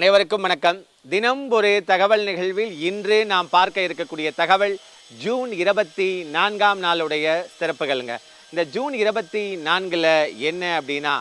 அனைவருக்கும் வணக்கம். தினம் ஒரு தகவல் நிகழ்வில் இன்று நாம் பார்க்க இருக்கக்கூடிய தகவல் ஜூன் இருபத்தி நான்காம் நாளுடைய சிறப்புகள்ங்க. இந்த ஜூன் இருபத்தி நான்கில் என்ன அப்படின்னா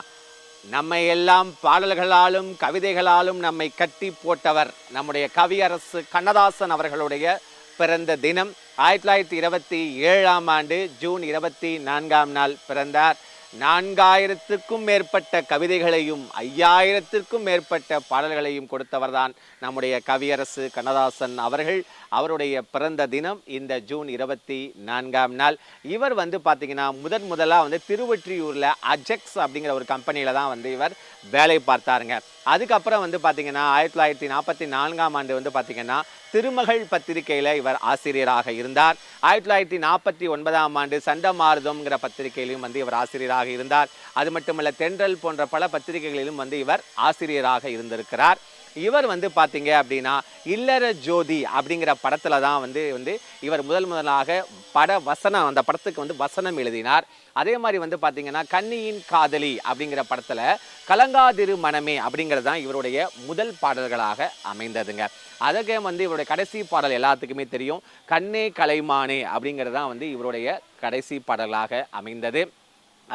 நம்மை எல்லாம் பாடல்களாலும் கவிதைகளாலும் நம்மை கட்டி போட்டவர் நம்முடைய கவியரசு கண்ணதாசன் அவர்களுடைய பிறந்த தினம். ஆயிரத்தி தொள்ளாயிரத்தி இருபத்தி ஏழாம் ஆண்டு ஜூன் இருபத்தி நான்காம் நாள் பிறந்தார். நான்காயிரத்துக்கும் மேற்பட்ட கவிதைகளையும் ஐயாயிரத்திற்கும் மேற்பட்ட பாடல்களையும் கொடுத்தவர்தான் நம்முடைய கவியரசு கண்ணதாசன் அவர்கள். அவருடைய பிறந்த தினம் இந்த ஜூன் இருபத்தி நான்காம் நாள். இவர் வந்து பார்த்திங்கன்னா முதன் முதலாக வந்து திருவொற்றியூரில் அஜெக்ஸ் அப்படிங்கிற ஒரு கம்பெனியில் தான் வந்து இவர் வேலை பார்த்தாருங்க. அதுக்கப்புறம் வந்து பார்த்திங்கன்னா ஆயிரத்தி தொள்ளாயிரத்தி நாற்பத்தி நான்காம் ஆண்டு வந்து பார்த்திங்கன்னா திருமகள் பத்திரிகையில் இவர் ஆசிரியராக இருந்தார். ஆயிரத்தி தொள்ளாயிரத்தி நாற்பத்தி ஒன்பதாம் ஆண்டு சண்டமாரதம்ங்கிற பத்திரிகையிலும் வந்து இவர் ஆசிரியராக இருந்தார். அது மட்டுமல்ல தென்றல் போன்ற பல பத்திரிகைகளிலும் வந்து இவர் ஆசிரியராக இருந்திருக்கிறார். இவர் வந்து பார்த்தீங்க அப்படின்னா இல்லற ஜோதி அப்படிங்கிற படத்தில் தான் வந்து வந்து இவர் முதல் முதலாக பட வசனம் அந்த படத்துக்கு வந்து வசனம் எழுதினார். அதே மாதிரி வந்து பார்த்தீங்கன்னா கன்னியின் காதலி அப்படிங்கிற படத்தில் கலங்காதிரு மனமே அப்படிங்கிறது தான் இவருடைய முதல் பாடல்களாக அமைந்ததுங்க. அதற்கே வந்து இவருடைய கடைசி பாடல் எல்லாத்துக்குமே தெரியும். கண்ணே கலைமானே அப்படிங்கிறது தான் வந்து இவருடைய கடைசி பாடலாக அமைந்தது.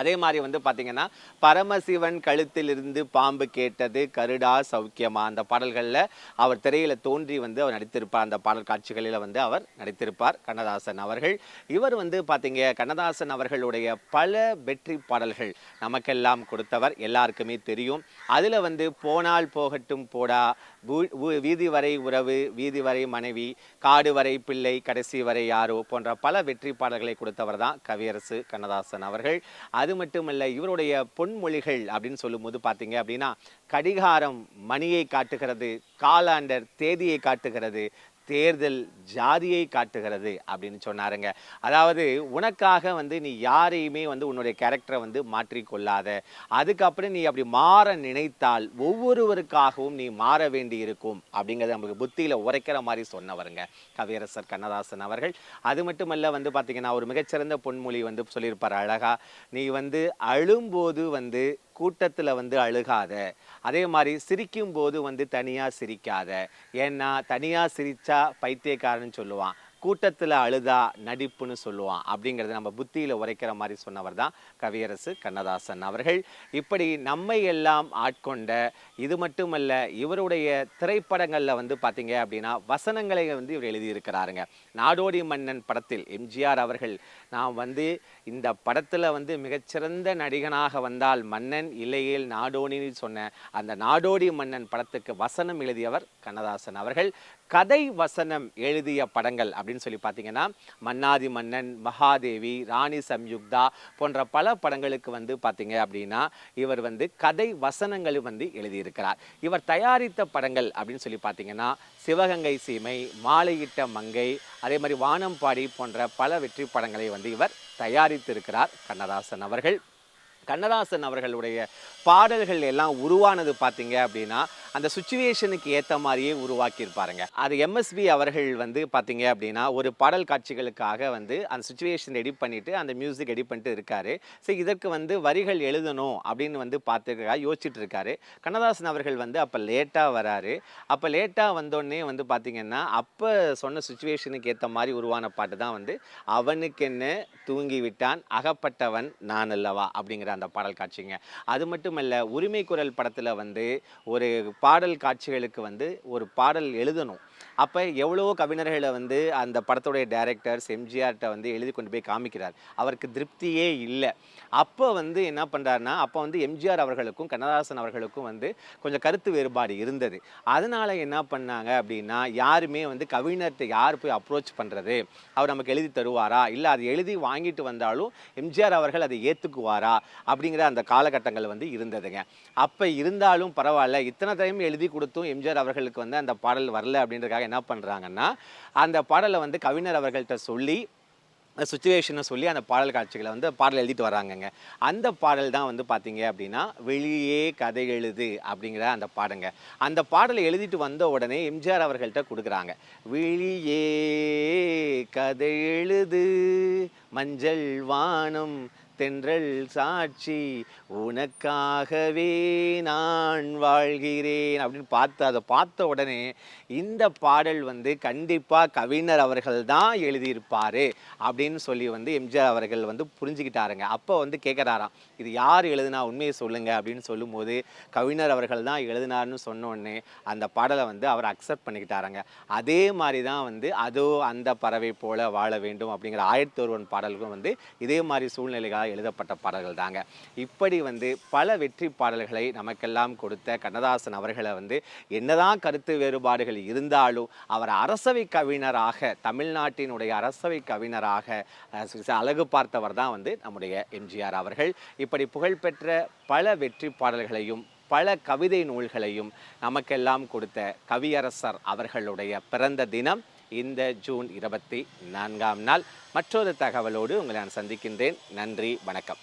அதே மாதிரி வந்து பார்த்தீங்கன்னா பரமசிவன் கழுத்திலிருந்து பாம்பு கேட்டது கருடா சௌக்கியமா? அந்த பாடல்களில் அவர் திரையில் தோன்றி வந்து அவர் நடித்திருப்பார். அந்த பாடல் காட்சிகளில் வந்து அவர் நடித்திருப்பார் கண்ணதாசன் அவர்கள். இவர் வந்து பார்த்தீங்க கண்ணதாசன் அவர்களுடைய பல வெற்றி பாடல்கள் நமக்கெல்லாம் கொடுத்தவர் எல்லாருக்குமே தெரியும். அதில் வந்து போனால் போகட்டும் போடா. வீதி வரை உறவு வீதி வரை மனைவி காடு வரை பிள்ளை கடைசி வரை யாரோ போன்ற பல வெற்றி பாடல்களை கொடுத்தவர் தான் கவியரசு கண்ணதாசன் அவர்கள். அது மட்டுமல்ல இவருடைய பொன்மொழிகள் அப்படின்னு சொல்லும்போது பார்த்தீங்க அப்படின்னா கடிகாரம் மணியை காட்டுகிறது காலாண்டர் தேதியை காட்டுகிறது தேர்தல் ஜாதியை காட்டுகிறது அப்படின்னு சொன்னாருங்க. அதாவது உனக்காக வந்து நீ யாரையுமே வந்து உன்னுடைய கேரக்டரை வந்து மாற்றிக்கொள்ளாத. அதுக்கப்புறம் நீ அப்படி மாற நினைத்தால் ஒவ்வொருவருக்காகவும் நீ மாற வேண்டி இருக்கும் அப்படிங்கிறத நமக்கு புத்தியில் உரைக்கிற மாதிரி சொன்னவருங்க. கவியரசர் கண்ணதாசன் அவர்கள். அது மட்டுமல்ல வந்து பார்த்தீங்கன்னா ஒரு மிகச்சிறந்த பொன்மொழி வந்து சொல்லியிருப்பார் அழகா. நீ வந்து அழும்போது வந்து கூட்டத்தில் வந்து அழுகாத. அதே மாதிரி சிரிக்கும் போது வந்து தனியாக சிரிக்காத. ஏன்னா தனியாக சிரித்தா பைத்தியக்காரன்னு சொல்லுவான். கூட்டத்தில் அழுதா நடிப்புன்னு சொல்லுவான். அப்படிங்கிறத நம்ம புத்தியில் உரைக்கிற மாதிரி சொன்னவர் தான் கவியரசு கண்ணதாசன் அவர்கள். இப்படி நம்மை எல்லாம் ஆட்கொண்ட இது மட்டுமல்ல இவருடைய திரைப்படங்களில் வந்து பார்த்தீங்க அப்படின்னா வசனங்களை வந்து இவர் எழுதியிருக்கிறாருங்க. நாடோடி மன்னன் படத்தில் எம்ஜிஆர் அவர்கள் நான் வந்து இந்த படத்தில் வந்து மிகச்சிறந்த நடிகனாக வந்தால் மன்னன் இல்லையேல் நாடோடின்னு சொன்ன அந்த நாடோடி மன்னன் படத்துக்கு வசனம் எழுதியவர் கண்ணதாசன் அவர்கள். கதை வசனம் எழுதிய படங்கள் அப்படின்னு அப்படின்னு சொல்லி பார்த்தீங்கன்னா மன்னாதி மன்னன் மகாதேவி ராணி சம்யுக்தா போன்ற பல படங்களுக்கு வந்து பார்த்தீங்க அப்படின்னா இவர் வந்து கதை வசனங்கள் வந்து எழுதியிருக்கிறார். இவர் தயாரித்த படங்கள் அப்படின்னு சொல்லி பார்த்தீங்கன்னா சிவகங்கை சீமை மாலையிட்ட மங்கை அதே மாதிரி வானம்பாடி போன்ற பல வெற்றி படங்களை வந்து இவர் தயாரித்திருக்கிறார் கண்ணதாசன் அவர்கள். கண்ணதாசன் அவர்களுடைய பாடல்கள் எல்லாம் உருவானது பார்த்தீங்க அப்படின்னா அந்த சுச்சுவேஷனுக்கு ஏற்ற மாதிரியே உருவாக்கியிருப்பாருங்க. அது எம்எஸ்பி அவர்கள் வந்து பார்த்தீங்க அப்படின்னா ஒரு பாடல் காட்சிகளுக்காக வந்து அந்த சுச்சுவேஷன் எடிட் பண்ணிவிட்டு அந்த மியூசிக் எடிட் பண்ணிட்டு இருக்காரு. சரி இதற்கு வந்து வரிகள் எழுதணும் அப்படின்னு வந்து பார்த்துருக்கா யோசிச்சுட்டு இருக்காரு கண்ணதாசன் அவர்கள் வந்து அப்போ லேட்டாக வராரு. அப்போ லேட்டாக வந்தோடனே வந்து பார்த்தீங்கன்னா அப்போ சொன்ன சுச்சுவேஷனுக்கு ஏற்ற மாதிரி உருவான பாட்டு தான் வந்து அவனுக்கென்ன தூங்கி விட்டான் அகப்பட்டவன் நான் அல்லவா அப்படிங்கிற அந்த பாடல் காட்சிங்க. அது மட்டுமல்ல உரிமை குரல் படத்தில் வந்து ஒரு பாடல் காட்சிகளுக்கு வந்து ஒரு பாடல் எழுதணும். அப்போ எவ்வளோ கவிஞர்களை வந்து அந்த படத்துடைய டைரக்டர்ஸ் எம்ஜிஆர்கிட்ட வந்து எழுதி கொண்டு போய் காமிக்கிறார். அவருக்கு திருப்தியே இல்லை. அப்போ வந்து என்ன பண்ணுறாருன்னா அப்போ வந்து எம்ஜிஆர் அவர்களுக்கும் கண்ணதாசன் அவர்களுக்கும் வந்து கொஞ்சம் கருத்து வேறுபாடு இருந்தது. அதனால் என்ன பண்ணாங்க அப்படின்னா யாருமே வந்து கவிஞர்கிட்ட யார் போய் அப்ரோச் பண்ணுறது அவர் நமக்கு எழுதி தருவாரா? இல்லை அது எழுதி வாங்கிட்டு வந்தாலும் எம்ஜிஆர் அவர்கள் அதை ஏற்றுக்குவாரா அப்படிங்கிற அந்த காலகட்டங்கள் வந்து இருந்ததுங்க. அப்போ இருந்தாலும் பரவாயில்ல. இத்தனை டைம் எழுதி கொடுத்தும் எம்ஜிஆர் அவர்களுக்கு வந்து அந்த பாடல் வரல அப்படின்றதுக்காக என்ன பண்ணுறாங்கன்னா அந்த பாடலை வந்து கவிஞர் அவர்கள்ட்ட சொல்லி சுச்சுவேஷனை சொல்லி அந்த பாடல் காட்சிகளை வந்து பாடல் எழுதிட்டு வராங்கங்க. அந்த பாடல் தான் வந்து பார்த்தீங்க அப்படின்னா வெளியே கதை எழுது அப்படிங்கிற அந்த பாடங்க. அந்த பாடலை எழுதிட்டு வந்த உடனே எம்ஜிஆர் அவர்கள்ட்ட கொடுக்குறாங்க. வெளியே கதை எழுது மஞ்சள் வானம் தென்றல் சாட்சி உனக்காகவே நான் வாழ்கிறேன் அப்படின்னு பார்த்து அதை பார்த்த உடனே இந்த பாடல் வந்து கண்டிப்பாக கவிஞர் அவர்கள் தான் எழுதியிருப்பார் அப்படின்னு சொல்லி வந்து எம்ஜிஆர் அவர்கள் வந்து புரிஞ்சுக்கிட்டாருங்க. அப்போ வந்து கேட்குறாராம் இது யார் எழுதுனா உண்மையை சொல்லுங்க அப்படின்னு சொல்லும்போது கவிஞர் அவர்கள் தான் எழுதினார்னு சொன்னோடனே அந்த பாடலை வந்து அவர் அக்செப்ட் பண்ணிக்கிட்டாருங்க. அதே மாதிரி தான் வந்து அதோ அந்த பறவை போல வாழ வேண்டும் அப்படிங்கிற ஆயிரத்தி ஒருவன் பாடலுக்கும் வந்து இதே மாதிரி சூழ்நிலைகள் கண்ணதாசனால் எழுதப்பட்ட பாடல்கள் தாங்க இப்படி வந்து பல வெற்றி பாடல்களை நமக்கெல்லாம் கொடுத்த கண்ணதாசன் அவர்களை வந்து என்னதான் கருத்து வேறுபாடுகள் இருந்தாலும் அவர் அரசவை கவிஞராக தமிழ்நாட்டினுடைய அரசவை கவிஞராக அழகு பார்த்தவர் தான் வந்து நம்முடைய எம்ஜிஆர் அவர்கள். இப்படி புகழ்பெற்ற பல வெற்றி பாடல்களையும் பல கவிதை நூல்களையும் நமக்கெல்லாம் கொடுத்த கவியரசர் அவர்களுடைய பிறந்த தினம் இந்த ஜூன் இருபத்தி நான்காம் நாள். மற்றொரு தகவலோடு உங்களை நான் சந்திக்கின்றேன். நன்றி வணக்கம்.